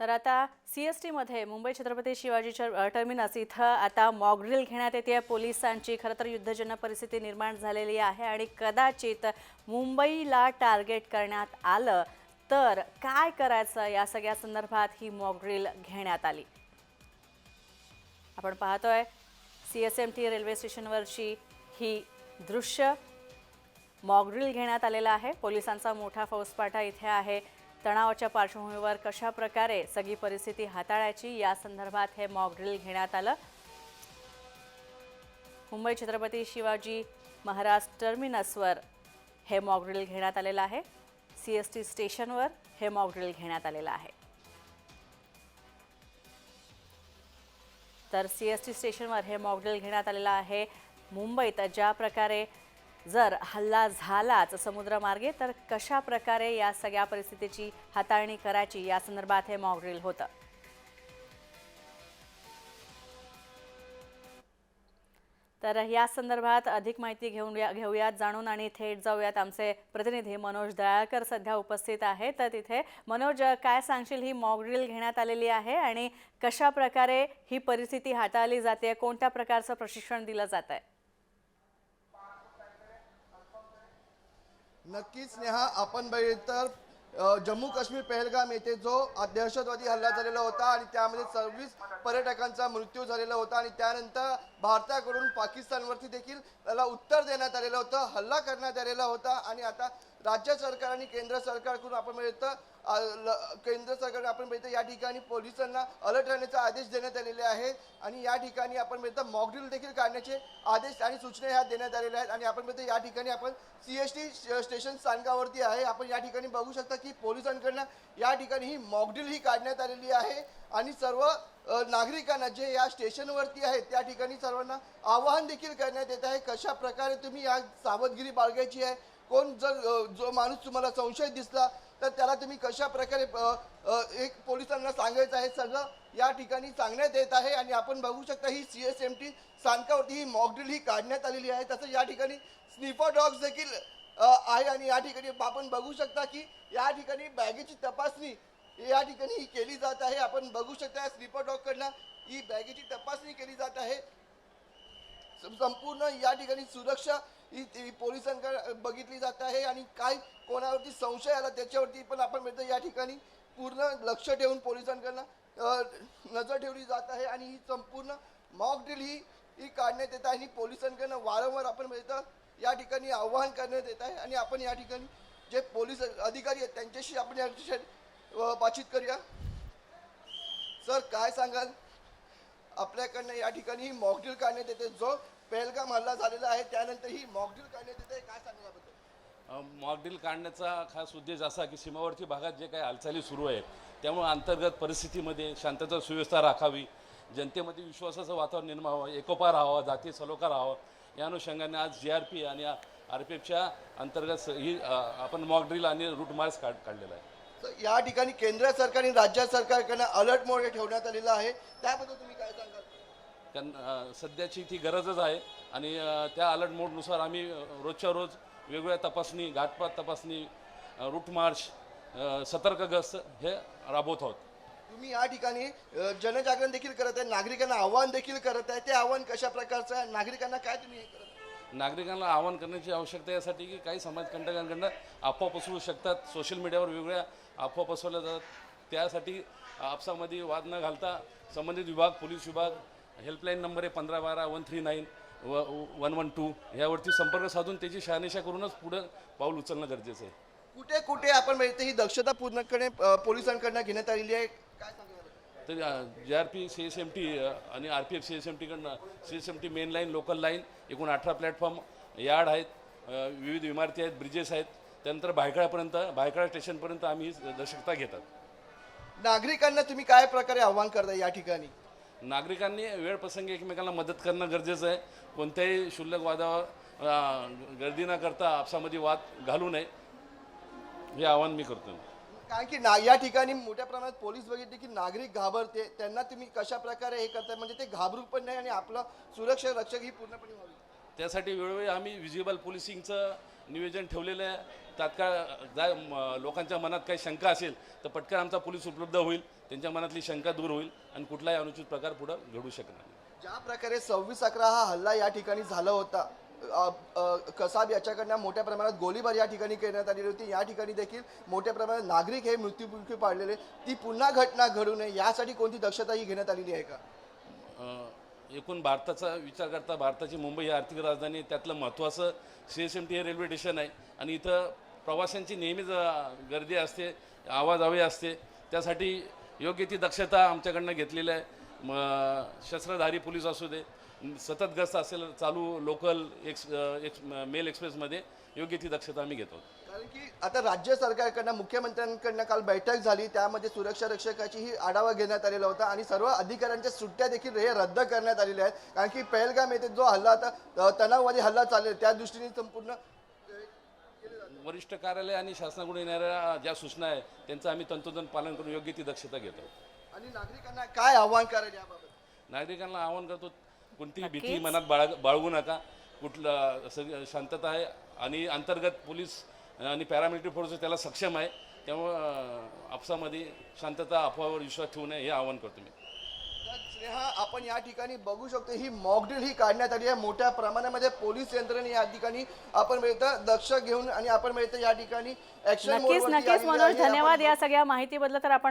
तर आता C S टीमध्ये मुंबई छत्रपती शिवाजी टर्मिनस इथं आता मॉकड्रिल घेण्यात येते. पोलिसांची खरं तर युद्धजन्य परिस्थिती निर्माण झालेली आहे आणि कदाचित मुंबईला टार्गेट करण्यात आलं तर काय करायचं या सगळ्या संदर्भात ही मॉकड्रिल घेण्यात आली. आपण पाहतोय C S M T railway स्टेशनवरची ही दृश्य. मॉकड्रिल घेण्यात आलेलं आहे. पोलिसांचा मोठा फौजपाठा इथे आहे. तणावाच्या पार्श्वभूमीवर कशा प्रकारे सगळी परिस्थिती हाताळायची या संदर्भात हे मॉकड्रिल घेण्यात आलं. मुंबई छत्रपती शिवाजी महाराज टर्मिनसवर हे मॉकड्रिल घेण्यात आलेलं आहे. सी एस टी स्टेशनवर हे मॉकड्रिल घेण्यात आलेलं आहे. तर सी एस टी स्टेशनवर हे मॉकड्रिल घेण्यात आलेलं आहे. मुंबईत ज्या प्रकारे जर हल्ला झालाच समुद्रमार्गे तर कशा प्रकारे या सगळ्या परिस्थितीची हाताळणी करायची या संदर्भात हे मॉकड्रिल होतं. तर या संदर्भात अधिक माहिती घेऊन या- घेऊयात जाणून आणि थेट जाऊयात. आमचे प्रतिनिधी मनोज दयाळकर सध्या उपस्थित आहेत. तर तिथे मनोज काय सांगशील? ही मॉकड्रिल घेण्यात आलेली आहे आणि कशा प्रकारे ही परिस्थिती हाताळली जाते? कोणत्या प्रकारचं प्रशिक्षण दिलं जात आहे नक्कीच नेहा आपण बघितलं तर जम्मू काश्मीर पहलगाम येथे जो दहशतवादी हल्ला झालेला होता आणि त्यामध्ये सव्वीस पर्यटकांचा मृत्यू झालेला होता आणि त्यानंतर भारताकडून पाकिस्तानवरती देखील त्याला उत्तर देण्यात आलेलं होतं हल्ला करण्यात आलेला होता आणि आता राज्य सरकार आणि केंद्र सरकारकडून आपण मिळतं ल- केंद्र सरकार आपण मिळतं या ठिकाणी पोलिसांना अलर्ट राहण्याचे आदेश देण्यात आलेले आहेत. आणि या ठिकाणी आपण मिळतं मॉकड्रिल देखील काढण्याचे आदेश आणि सूचना ह्या देण्यात आलेल्या आहेत. आणि आपण मिळतं या ठिकाणी आपण सी एस टी स्टेशन स्थानकावरती आहे. आपण या ठिकाणी बघू शकता की पोलिसांकडनं या ठिकाणी ही मॉकड्रिल ही काढण्यात आलेली आहे. आणि सर्व नागरिकांना जे या स्टेशनवरती आहेत त्या ठिकाणी सर्वांना आवाहन देखील करण्यात येत आहे कशा प्रकारे तुम्ही या सावधगिरी बाळगायची आहे. कोण जर जो माणूस तुम्हाला संशय दिसला तर त्याला तुम्ही कशा प्रकारे एक पोलिसांना सांगायचं आहे सगळं या ठिकाणी सांगण्यात येत आहे. आणि आपण बघू शकता ही सी एस एम टी स्थानकावरती ही मॉकड्रिल ही काढण्यात आलेली आहे. तसं या ठिकाणी स्निफर डॉग्स देखील आहे. आणि या ठिकाणी आपण बघू शकता की या ठिकाणी बॅगेची तपासणी या ठिकाणी ही केली जात आहे. आपण बघू शकता स्लीपर डॉगकडनं ही बॅगेची तपासणी केली जात आहे. संपूर्ण या ठिकाणी सुरक्षा ही ती पोलिसांकडे बघितली जात आहे आणि काय कोणावरती संशय आला त्याच्यावरती पण आपण मिळतं या ठिकाणी पूर्ण लक्ष ठेवून पोलिसांकडनं नजर ठेवली जात आहे आणि ही संपूर्ण मॉक ड्रिल ही ही काढण्यात येत आहे आणि पोलिसांकडनं वारंवार आपण मिळतं या ठिकाणी आव्हान करण्यात येत आहे आणि आपण या ठिकाणी जे पोलीस अधिकारी आहेत त्यांच्याशी आपण या बातचीत करूया. सर काय सांगाल? आपल्याकडनं या ठिकाणी मॉकड्रिल काढण्यात येते. जो पेहलगाम हल्ला झालेला आहे त्यानंतर ही मॉकड्रिल काढण्यात येते काय सांगाल याबद्दल? मॉकड्रिल काढण्याचा खास उद्देश असा की सीमावर्ती भागात जे काही हालचाली सुरू आहेत त्यामुळे अंतर्गत परिस्थितीमध्ये शांतता सुव्यवस्था राखावी जनतेमध्ये विश्वासाचं वातावरण निर्माण व्हावं एकोपा राहावा जाती सलोखा राहावा या अनुषंगाने आज जी आर पी आणि आर पी एफच्या अंतर्गत ही आपण मॉकड्रिल आणि रूट मार्च काढ काढलेला आहे. तर या ठिकाणी केंद्र सरकार आणि राज्य सरकारकडनं अलर्ट मोड ठेवण्यात आलेलं आहे. त्याबद्दल तुम्ही काय सांगाल? अ, सध्याची ती गरजच आहे. आणि त्या अलर्ट मोडनुसार आम्ही रोजच्या रोज वेगवेगळ्या तपासणी घाटपात तपासणी रूट मार्च सतर्क गस्त हे राबवत आहोत. तुम्ही या ठिकाणी जनजागरण देखील करत आहे नागरिकांना आव्हान देखील करत आहे. ते आव्हान कशा प्रकारचं आहे? नागरिकांना काय तुम्ही हे करत? नागरिकांना आवाहन करण्याची आवश्यकता यासाठी की काही समाजकंटकांकडनं अफवा पसरू शकतात. सोशल मीडियावर वेगवेगळ्या अफवा पसरल्या जातात. त्यासाठी आपसामध्ये वाद न घालता संबंधित विभाग पोलीस विभाग हेल्पलाईन नंबर आहे पंधरा बारा वन थ्री नाईन व वन वन टू. यावरती संपर्क साधून त्याची शहानिशा करूनच पुढं पाऊल उचलणं गरजेचं आहे. कुठे कुठे आपण बघितलं ही दक्षता पूर्णपणे अ, पोलिसांकडनं घेण्यात आलेली आहे? काय तर जे R P C S M T आणि R P F C S M टीकडनं C S M T main line local line एकूण अठरा प्लॅटफॉर्म यार्ड आहेत विविध इमारती आहेत ब्रिजेस आहेत त्यानंतर भायखळ्यापर्यंत भायखळा स्टेशनपर्यंत आम्ही ही दक्षता घेतात. नागरिकांना तुम्ही काय प्रकारे आव्हान करता या ठिकाणी? नागरिकांनी वेळ प्रसंगी एकमेकांना मदत करणं गरजेचं आहे. कोणत्याही क्षुल्लक वादावर गर्दी न करता आपसामध्ये वाद घालू नये. हे आवाहन मी करतो कारण की ना या ठिकाणी मोठ्या प्रमाणात पोलीस बघितले की नागरिक घाबरते. त्यांना तुम्ही कशा प्रकारे हे करताय? म्हणजे ते घाबरू पण नाही आणि आपलं सुरक्षा रक्षक ही पूर्णपणे व्हावी. त्यासाठी वेळोवेळी आम्ही विजिबल पोलिसिंगचं नियोजन ठेवलेलं आहे. तात्काळ जा म- लोकांच्या मनात काही शंका असेल तर पटकन आमचा पोलीस उपलब्ध होईल त्यांच्या मनातली शंका दूर होईल आणि कुठलाही अनुचित प्रकार पुढं घडू शकणार नाही ज्या प्रकारे सव्वीस अकरा हा हल्ला या ठिकाणी झाला होता अ, अ, कसाब याच्याकडनं मोठ्या प्रमाणात गोळीबार या ठिकाणी करण्यात आलेली होती या ठिकाणी देखील मोठ्या प्रमाणात नागरिक हे मृत्युमुखी पाडलेले ती पुन्हा घटना घडू नये यासाठी कोणती दक्षता ही घेण्यात आलेली आहे का अ, एकूण भारताचा विचार करता भारताची मुंबई ही आर्थिक राजधानी आहे. त्यातलं महत्त्वाचं सी एस एम टी हे रेल्वे स्टेशन आहे आणि इथं प्रवाशांची नेहमीच गर्दी असते आवाजावी असते. त्यासाठी योग्य ती दक्षता आमच्याकडनं घेतलेली आहे. म शस्त्रधारी पोलीस असू दे सतत गस्त असेल चालू लोकल एक्स एक्स मेल एक्सप्रेसमध्ये योग्य ती दक्षता आम्ही घेतो. कारण की आता राज्य सरकारकडनं मुख्यमंत्र्यांकडनं काल बैठक झाली. त्यामध्ये सुरक्षा रक्षकाचीही आढावा घेण्यात आलेला होता आणि सर्व अधिकाऱ्यांच्या सुट्ट्या देखील हे रद्द करण्यात आलेल्या आहेत. कारण की पहलगाम येथे जो हल्ला आता तणाववादी हल्ला चाललेला त्या दृष्टीने संपूर्ण वरिष्ठ कार्यालय आणि शासनाकडून येणाऱ्या ज्या सूचना आहेत त्यांचं आम्ही तंतोतंत पालन करून योग्य ती दक्षता घेतो. आणि नागरिकांना काय आव्हान करेल याबाबत? नागरिकांना आवाहन करतो कोणतीही भीती मनात बाळग बाळगू नका. कुठलं शांतता आहे आणि अंतर्गत पोलीस आणि पॅरामिलिटरी फोर्स त्याला सक्षम आहे. त्यामुळं अं, आपसामध्ये शांतता अफवावर विश्वास ठेवू नये हे आवाहन करतो मी. स्नेहा आपण या ठिकाणी बघू शकतो ही मॉकड्रिल ही काढण्यात आली आहे. मोठ्या प्रमाणामध्ये पोलीस यंत्रणे या ठिकाणी आपण मिळतं दक्ष घेऊन आणि आपण मिळतं या ठिकाणी ऍक्शन नक्कीच नक्कीच मनोज धन्यवाद या सगळ्या माहितीबद्दल. तर आपण